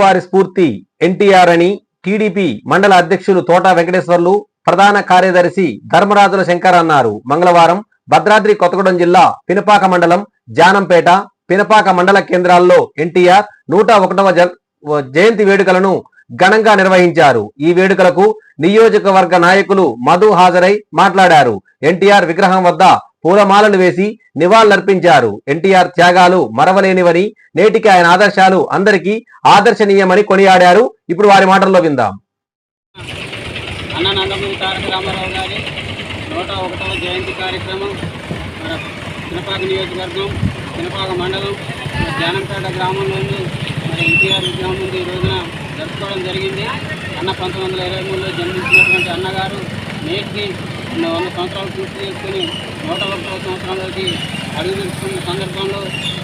వారి స్ఫూర్తి ఎన్టీఆర్ అని టీడీపీ మండల అధ్యక్షులు తోట వెంకటేశ్వర్లు ప్రధాన కార్యదర్శి ధర్మరాజుల శంకర్ అన్నారు. మంగళవారం భద్రాద్రి కొత్తగూడెం జిల్లా పినపాక మండలం జానంపేట పినపాక మండల కేంద్రాల్లో ఎన్టీఆర్ నూట ఒకటవ జయంతి వేడుకలను ఘనంగా నిర్వహించారు. ఈ వేడుకలకు నియోజకవర్గ నాయకులు మధు హాజరై మాట్లాడారు. ఎన్టీఆర్ విగ్రహం వద్ద పూలమాలలు వేసి నివాళులర్పించారు. ఎన్టీఆర్ త్యాగాలు మరవలేనివని నేటికి ఆయన ఆదర్శాలు అందరికీ ఆదర్శనీయమని కొనియాడారు. ఇప్పుడు వారి మాటల్లో విందాం. అన్న నందమూరి తారక రామారావు గారి నూట ఒకటవ జయంతి కార్యక్రమం మన పినపాక నియోజకవర్గం పినపాక మండలం మన జానంపేట గ్రామంలోని మరి ఎన్టీఆర్ విగ్రహం ముందు ఈ రోజున జరుపుకోవడం జరిగింది. అన్న పంతొమ్మిది వందల ఇరవై మూడులో జన్మించినటువంటి అన్నగారు నేటికి వంద సంవత్సరాలు పూర్తి చేసుకుని నూట ఒకటవ సంవత్సరంలోకి అడుగుతున్న సందర్భంలో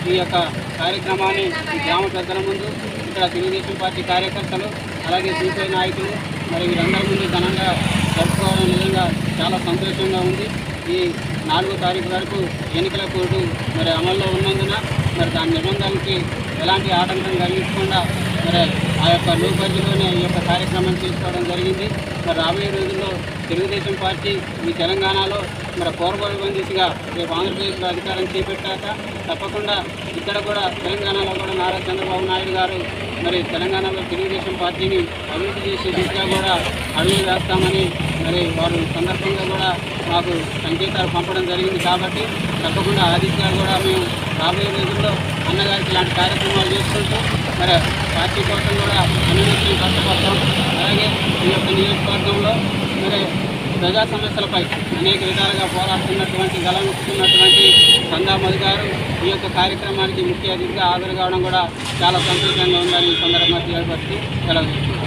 ఈ యొక్క కార్యక్రమాన్ని గ్రామ పెద్దల ముందు ఇక్కడ తెలుగుదేశం పార్టీ కార్యకర్తలు అలాగే సీపీఐ నాయకులు మరి వీరందరి ముందు ఘనంగా జరుపుకోవడం నిజంగా చాలా సంతోషంగా ఉంది. ఈ నాలుగో తారీఖు వరకు ఎన్నికల కోర్టు మరి అమల్లో ఉన్నందున మరి దాని నిబంధనలకి ఎలాంటి ఆటంకం కలిగించకుండా మరి ఆ యొక్క లో కార్యక్రమం తీసుకోవడం జరిగింది. మరి రాబోయే రోజుల్లో తెలుగుదేశం పార్టీ ఈ తెలంగాణలో మరి పూర్వవైభవం దిశగా రేపు ఆంధ్రప్రదేశ్లో అధికారం చేపట్టాక తప్పకుండా ఇక్కడ కూడా తెలంగాణలో కూడా నారా చంద్రబాబు నాయుడు గారు మరి తెలంగాణలో తెలుగుదేశం పార్టీని అభివృద్ధి చేసే దిశగా కూడా అడుగులు వేస్తామని మరి వారు సందర్భంగా కూడా మాకు సంకేతాలు పంపడం జరిగింది కాబట్టి తప్పకుండా ఆదిత్య కూడా మేము రాబోయే రోజుల్లో అన్నగారికి ఇలాంటి కార్యక్రమాలు చేసుకుంటూ మరి పార్టీ కోసం కూడా అన్నింటినీ కష్టపడతాం అలాగే ఈ యొక్క నియోజకవర్గంలో మరి ప్రజా సమస్యలపై అనేక విధాలుగా పోరాడుతున్నటువంటి గలముతున్నటువంటి సందామధు గారు ఈ యొక్క కార్యక్రమానికి ముఖ్య అతిథిగా హాజరు కావడం కూడా చాలా సంతోషంగా ఉందని ఈ సందర్భంగా తెలియపరిచి సెలవు